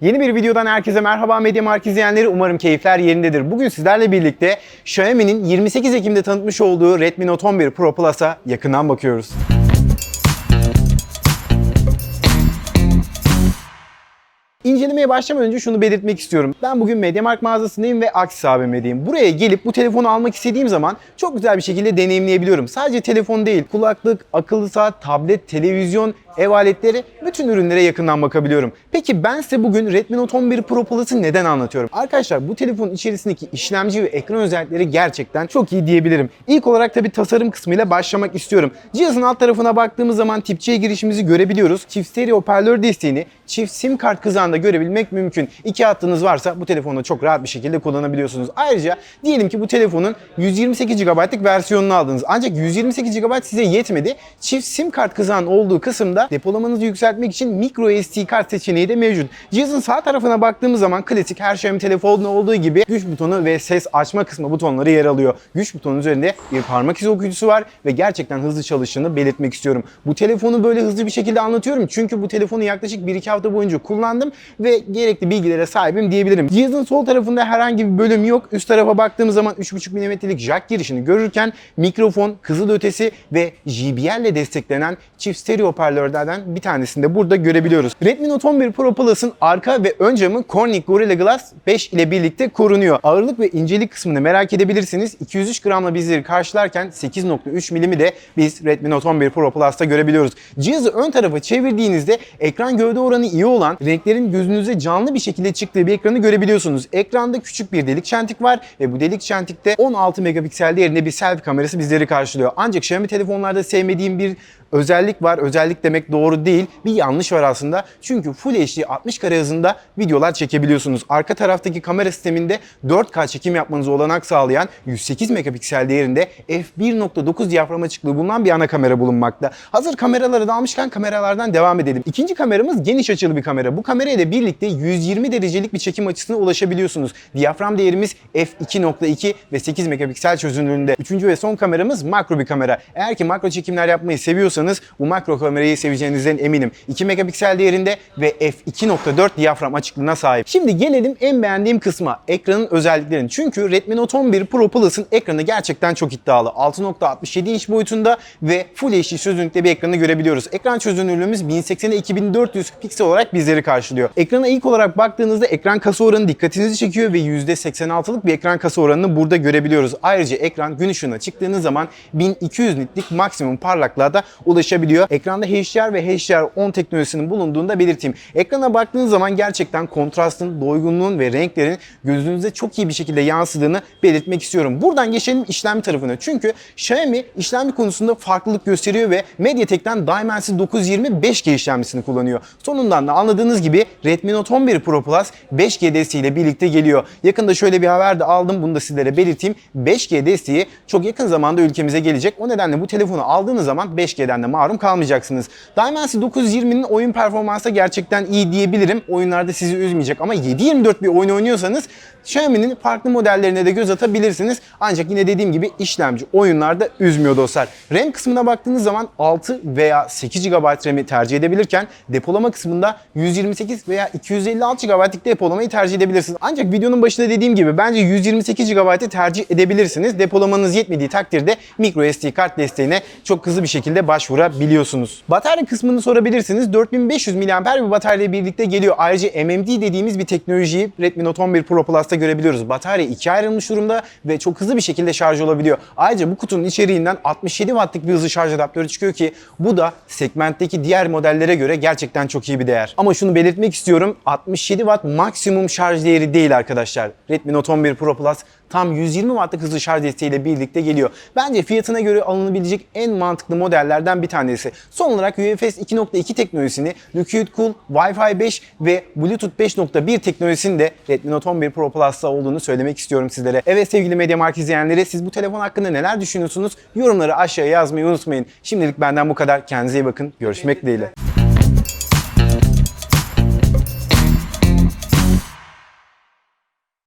Yeni bir videodan herkese merhaba Medya Mark izleyenleri. Umarım keyifler yerindedir. Bugün sizlerle birlikte Xiaomi'nin 28 Ekim'de tanıtmış olduğu Redmi Note 11 Pro Plus'a yakından bakıyoruz. İncelemeye başlamadan önce şunu belirtmek istiyorum. Ben bugün MediaMarkt mağazasındayım ve Aksis AVM'deyim. Buraya gelip bu telefonu almak istediğim zaman çok güzel bir şekilde deneyimleyebiliyorum. Sadece telefon değil, kulaklık, akıllı saat, tablet, televizyon, ev aletleri bütün ürünlere yakından bakabiliyorum. Peki ben size bugün Redmi Note 11 Pro Plus'ı neden anlatıyorum? Arkadaşlar bu telefonun içerisindeki işlemci ve ekran özellikleri gerçekten çok iyi diyebilirim. İlk olarak tabii tasarım kısmıyla başlamak istiyorum. Cihazın alt tarafına baktığımız zaman tip C girişimizi görebiliyoruz. Çift stereo hoparlör desteğini çift sim kart kızağında görebilmek mümkün. İki hattınız varsa bu telefonu çok rahat bir şekilde kullanabiliyorsunuz. Ayrıca diyelim ki bu telefonun 128 GB'lık versiyonunu aldınız. Ancak 128 GB size yetmedi. Çift sim kart kızağın olduğu kısımda depolamanızı yükseltmek için micro SD kart seçeneği de mevcut. Cihazın sağ tarafına baktığımız zaman klasik her Xiaomi telefonunda olduğu gibi güç butonu ve ses açma kısmı butonları yer alıyor. Güç butonun üzerinde bir parmak izi okuyucusu var ve gerçekten hızlı çalıştığını belirtmek istiyorum. Bu telefonu böyle hızlı bir şekilde anlatıyorum çünkü bu telefonu yaklaşık 1-2 hafta boyunca kullandım ve gerekli bilgilere sahibim diyebilirim. Cihazın sol tarafında herhangi bir bölüm yok. Üst tarafa baktığımız zaman 3.5 mm'lik jack girişini görürken mikrofon, kızıl ötesi ve JBL ile desteklenen çift stereo hoparlörlerden bir tanesini de burada görebiliyoruz. Redmi Note 11 Pro Plus'ın arka ve ön camı Corning Gorilla Glass 5 ile birlikte korunuyor. Ağırlık ve incelik kısmını merak edebilirsiniz. 203 gramla bizleri karşılarken 8.3 milimi de biz Redmi Note 11 Pro Plus'ta görebiliyoruz. Cihazı ön tarafa çevirdiğinizde ekran gövde oranı iyi olan, renklerin gözünüze canlı bir şekilde çıktığı bir ekranı görebiliyorsunuz. Ekranda küçük bir delik çentik var ve bu delik çentikte 16 megapiksel değerinde bir selfie kamerası bizleri karşılıyor. Ancak Xiaomi telefonlarda sevmediğim bir özellik var. Özellik demek doğru değil. Bir yanlış var aslında. Çünkü Full HD 60 kare hızında videolar çekebiliyorsunuz. Arka taraftaki kamera sisteminde 4K çekim yapmanızı olanak sağlayan 108 megapiksel değerinde f1.9 diyafram açıklığı bulunan bir ana kamera bulunmakta. Hazır kameraları da almışken kameralardan devam edelim. İkinci kameramız geniş açılı bir kamera. Bu kamerayla birlikte 120 derecelik bir çekim açısına ulaşabiliyorsunuz. Diyafram değerimiz f2.2 ve 8 megapiksel çözünürlüğünde. Üçüncü ve son kameramız makro bir kamera. Eğer ki makro çekimler yapmayı seviyorsanız bu makro kamerayı seveceğinizden eminim. 2 megapiksel değerinde ve f2.4 diyafram açıklığına sahip. Şimdi gelelim en beğendiğim kısma. Ekranın özelliklerini. Çünkü Redmi Note 11 Pro Plus'ın ekranı gerçekten çok iddialı. 6.67 inç boyutunda ve Full HD çözünürlükte bir ekranı görebiliyoruz. Ekran çözünürlüğümüz 1080'e 2400 piksel olarak bizleri karşılıyor. Ekrana ilk olarak baktığınızda ekran kasa oranı dikkatinizi çekiyor ve %86'lık bir ekran kasa oranını burada görebiliyoruz. Ayrıca ekran gün ışığına çıktığınız zaman 1200 nitlik maksimum parlaklığa da ulaşabiliyor. Ekranda HDR ve HDR10 teknolojisinin bulunduğunu da belirteyim. Ekrana baktığınız zaman gerçekten kontrastın, doygunluğun ve renklerin gözünüze çok iyi bir şekilde yansıdığını belirtmek istiyorum. Buradan geçelim işlemci tarafına. Çünkü Xiaomi işlemci konusunda farklılık gösteriyor ve MediaTek'ten Dimensity 920 5G işlemcisini kullanıyor. Sonundan da anladığınız gibi Redmi Note 11 Pro Plus 5G desteğiyle birlikte geliyor. Yakında şöyle bir haber de aldım. Bunu da sizlere belirteyim. 5G desteği çok yakın zamanda ülkemize gelecek. O nedenle bu telefonu aldığınız zaman 5G'den de mahrum kalmayacaksınız. Dimensity 920'nin oyun performansı gerçekten iyi diyebilirim. Oyunlarda sizi üzmeyecek ama 7/24 bir oyun oynuyorsanız Xiaomi'nin farklı modellerine de göz atabilirsiniz. Ancak yine dediğim gibi işlemci oyunlarda üzmüyor dostlar. RAM kısmına baktığınız zaman 6 veya 8 GB RAM'i tercih edebilirken depolama kısmında 128 veya 256 GB'lık depolamayı tercih edebilirsiniz. Ancak videonun başında dediğim gibi bence 128 GB'ı tercih edebilirsiniz. Depolamanız yetmediği takdirde micro SD kart desteğine çok hızlı bir şekilde başvurabiliyorsunuz. Batarya kısmını sorabilirsiniz. 4500 mAh bir batarya birlikte geliyor. Ayrıca MMD dediğimiz bir teknolojiyi Redmi Note 11 Pro Plus'ta görebiliyoruz. Batarya ikiye ayrılmış durumda ve çok hızlı bir şekilde şarj olabiliyor. Ayrıca bu kutunun içeriğinden 67 wattlık bir hızlı şarj adaptörü çıkıyor ki bu da segmentteki diğer modellere göre gerçekten çok iyi bir değer. Ama şunu belirtmek istiyorum. 67 watt maksimum şarj değeri değil arkadaşlar. Redmi Note 11 Pro Plus tam 120 wattlık hızlı şarj desteğiyle birlikte geliyor. Bence fiyatına göre alınabilecek en mantıklı modellerden bir tanesi. Son olarak UFS 2.2 teknolojisini Liquid Cool, Wi-Fi 5 ve Bluetooth 5.1 teknolojisinin de Redmi Note 11 Pro Plus'ta olduğunu söylemek istiyorum sizlere. Evet sevgili MediaMarkt izleyenleri siz bu telefon hakkında neler düşünüyorsunuz? Yorumları aşağıya yazmayı unutmayın. Şimdilik benden bu kadar. Kendinize iyi bakın. Görüşmek dileğiyle.